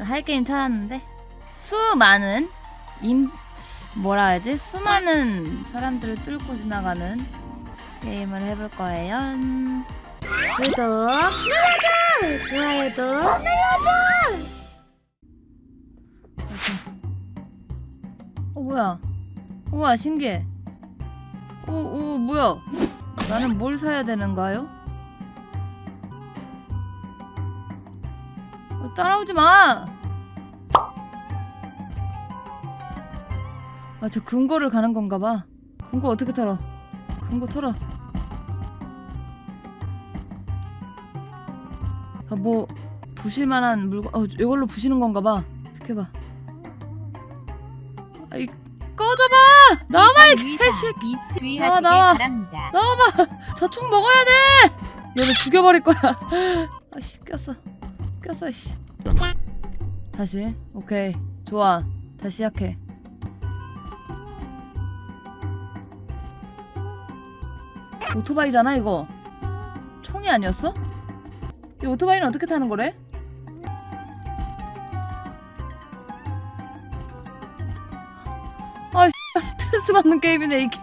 할 게임 찾았는데 수많은 임 뭐라 해야지 수많은 사람들을 뚫고 지나가는 게임을 해볼 거예요. 구독 눌러줘 좋아요도 눌러줘. 어 뭐야? 우와 신기해. 오, 오 뭐야? 나는 뭘 사야 되는가요? 따라오지 마. 아, 저 금고를 가는 건가 봐. 금고 어떻게 털어? 금고 털어. 아, 뭐 부실 만한 물건 어, 이걸로 부시는 건가 봐. 어떻게 봐. 아이 꺼져 봐. 나만 이 개새끼. 미스트 나와, 나와. 바랍니다. 나와봐. 저 총 먹어야 돼. 얘를 죽여버릴 거야. 아씨 꼈어. 꼈어 씨. 다시. 오케이. 좋아. 다시 시작해. 오토바이잖아 이거. 총이 아니었어? 이 오토바이는 어떻게 타는 거래? 아 스트레스 받는 게임이네 이게.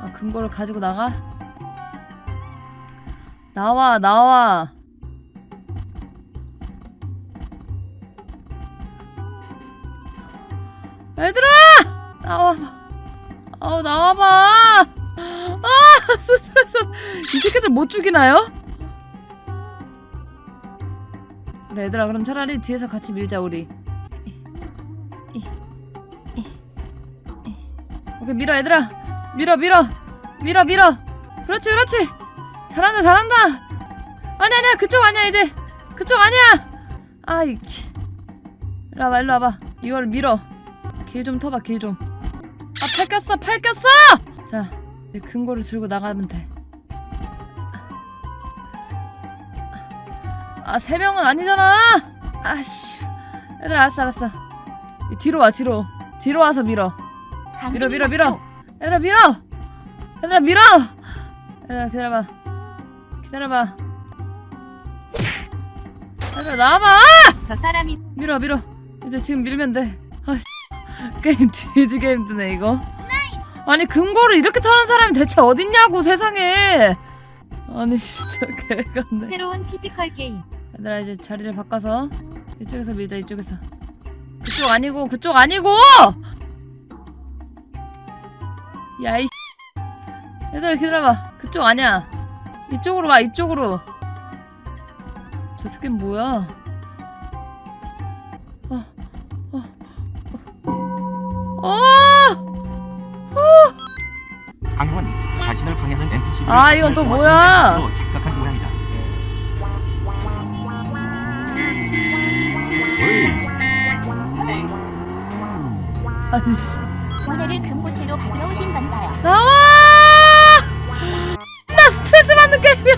아, 금고를 가지고 나가? 나와, 나와. 얘들아! 나와봐. 아우, 나와봐. 아, 스트레스. 이 새끼들 못 죽이나요? 얘들아, 그럼 차라리 뒤에서 같이 밀자, 우리. 오케이, 밀어, 얘들아. 밀어 밀어 밀어 밀어 그렇지 그렇지 잘한다 잘한다 아니 아니야 그쪽 아니야 이제 그쪽 아니야 아이 치. 일로 와봐 일로 와봐 이걸 밀어 길 좀 터봐 길 좀 아 팔 꼈어 팔 꼈어! 자 이제 금고를 들고 나가면 돼 아세 명은 아니잖아! 아씨. 얘들아 알았어 알았어. 뒤로 와 뒤로. 뒤로 와서 밀어. 밀어 밀어 밀어. 얘들아 밀어! 얘들아 밀어! 얘들아 기다려봐. 기다려봐. 얘들아 나와봐! 저 사람이 밀어 밀어. 이제 지금 밀면 돼. 아씨 게임 뒤지게 힘드네 이거. 아니 금고를 이렇게 타는 사람이 대체 어딨냐고 세상에. 아니 진짜 개같네. 새로운 피지컬 게임. 얘들아 이제 자리를 바꿔서 이쪽에서 밀자 이쪽에서. 그쪽 아니고 그쪽 아니고! 야이 얘들아 기다려봐. 그쪽 아니야. 이쪽으로 가 이쪽으로. 저 새끼는 뭐야 강형은 자신을 방해하는 NPC들의 아, 이건 또 뭐야? 로 착각한 모양이다. 아니 씨 오늘을 금고채로 받으러 오신 건가요? 나와! 나 스트레스 받는 게임이야.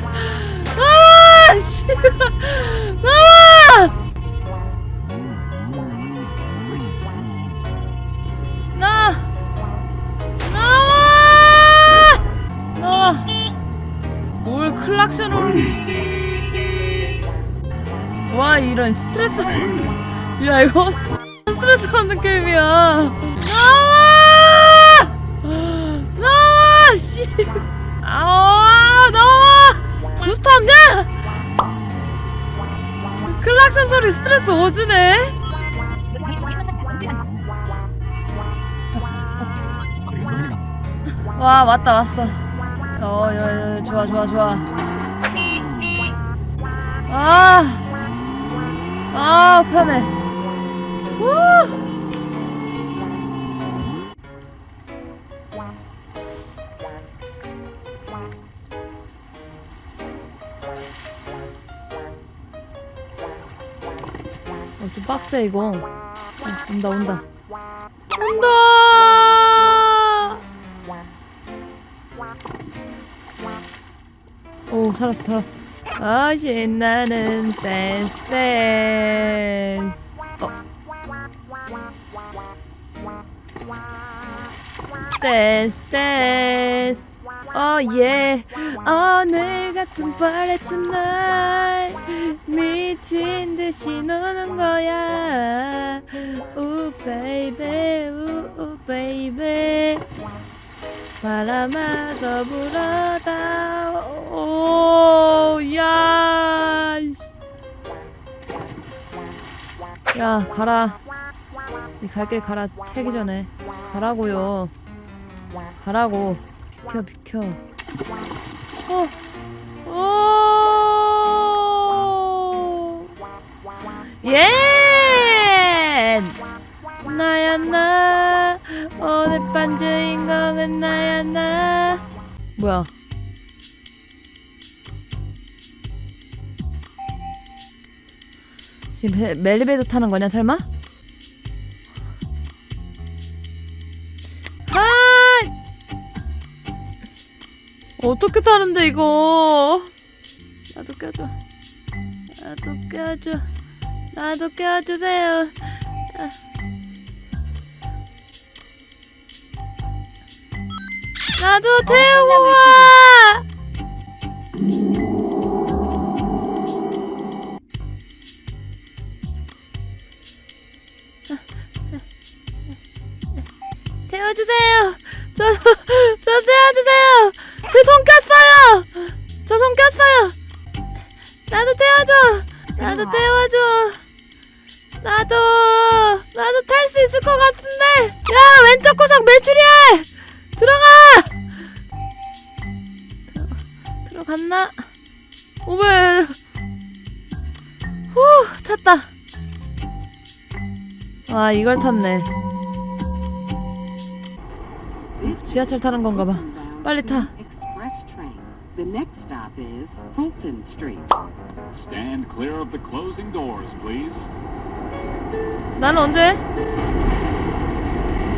아, 씨. 와 이런 스트레스. 야 이거 스트레스 받는 게임이야. 나와! 나와! 씨! 아, 나와! 부스터 없냐? 클락션 소리 스트레스 오지네? 와, 왔다, 왔어. 어, 야, 야, 좋아, 좋아, 좋아. 아! 아, 편해. 우! 어, 좀 빡세 이거. 어, 온다 온다. 온다. 오 살았어 살았어. 아 신나는 댄스 댄스. 어. 댄스 댄스. 어 예. 오늘 같은 party tonight. 미 미친 듯이 노는 거야 우 베이베 우우 베이베 바람아 더 불어다. 오야 야 가라. 이 갈 길 가라. 태기 전에. 가라고요. 가라고. 비켜 비켜. 어 오! 예! 나야 나 오늘 밤 주인공은 나야 나 뭐야 지금 멜- 멜리베이터 타는 거냐 설마? 아! 어떻게 타는데 이거? 나도 껴줘. 나도 껴줘. 나도 껴주세요. 아. 나도 태우고 가. 태워주세요. 저, 저 태워주세요. 제손 꼈어요. 저손 꼈어요. 나도 태워줘. 나도 태워줘. 나도 나도 탈 수 있을 것 같은데. 야 왼쪽 구석 매출이야. 들어가. 갔나? 오베. 후 탔다. 와 이걸 탔네. 지하철 타는 건가 봐. 빨리 타. The next stop is Fulton Street. Stand clear of the closing doors, please. 나는 언제?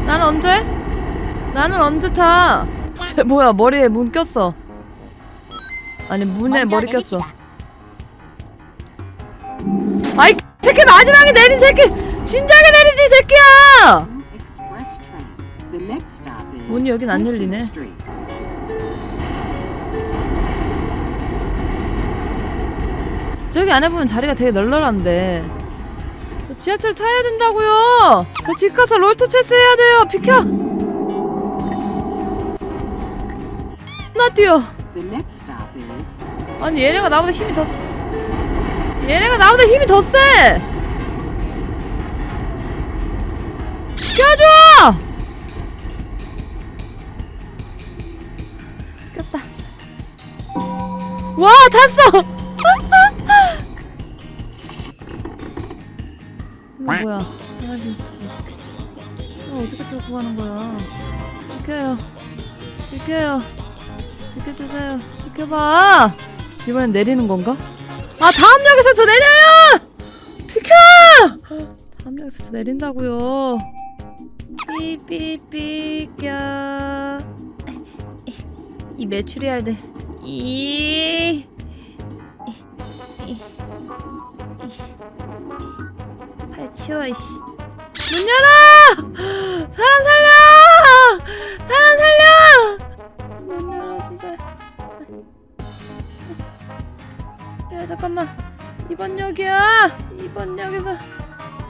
나는 언제? 나는 언제 타? 쟤 뭐야 머리에 문 꼈어. 아니 문에 머리 꼈어. 아이 새끼 마지막에 내린 새끼 진작에 내리지 이 새끼야. 문이 여긴 안 열리네. 저기 안에 보면 자리가 되게 널널한데. 저 지하철 타야 된다고요. 저 집 가서 롤토 체스 해야 돼요. 비켜. 나 뛰어. 아니 얘네가 나보다 힘이 더 세. 얘네가 나보다 힘이 더 세. 껴줘. 꼈다. 와 탔어. 이거 뭐야? 이거 어떻게 끌고 가는 거야? 비켜요. 비켜요. 비켜주세요. 비켜봐. 이번엔 내리는 건가? 아 다음 역에서 저 내려요. 비켜. 다음 역에서 저 내린다고요. 삐삐삐 껴. 이 메추리 할대. 이. 이. 이씨. 팔 치워 이씨. 문 열어! 사람 살려! 야 잠깐만. 이번 역이야. 이번 역에서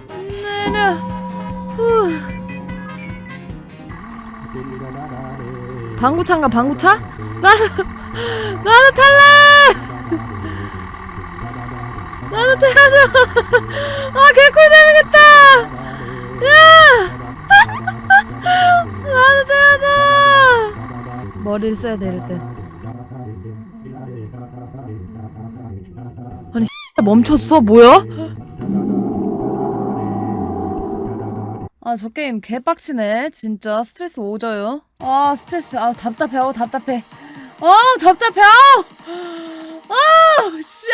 내려 후. 방구차인가 방구차? 나도 나도 탈래 나도 태워줘 아 개꿀 재밌겠다! 야! 나도 태워줘 머리를 써야 돼 이럴 때 아니 멈췄어? 뭐야? 아 저 게임 개빡치네. 진짜 스트레스 오져요. 아 스트레스. 아 답답해 어 답답해. 어 답답해. 아우! 아우 진짜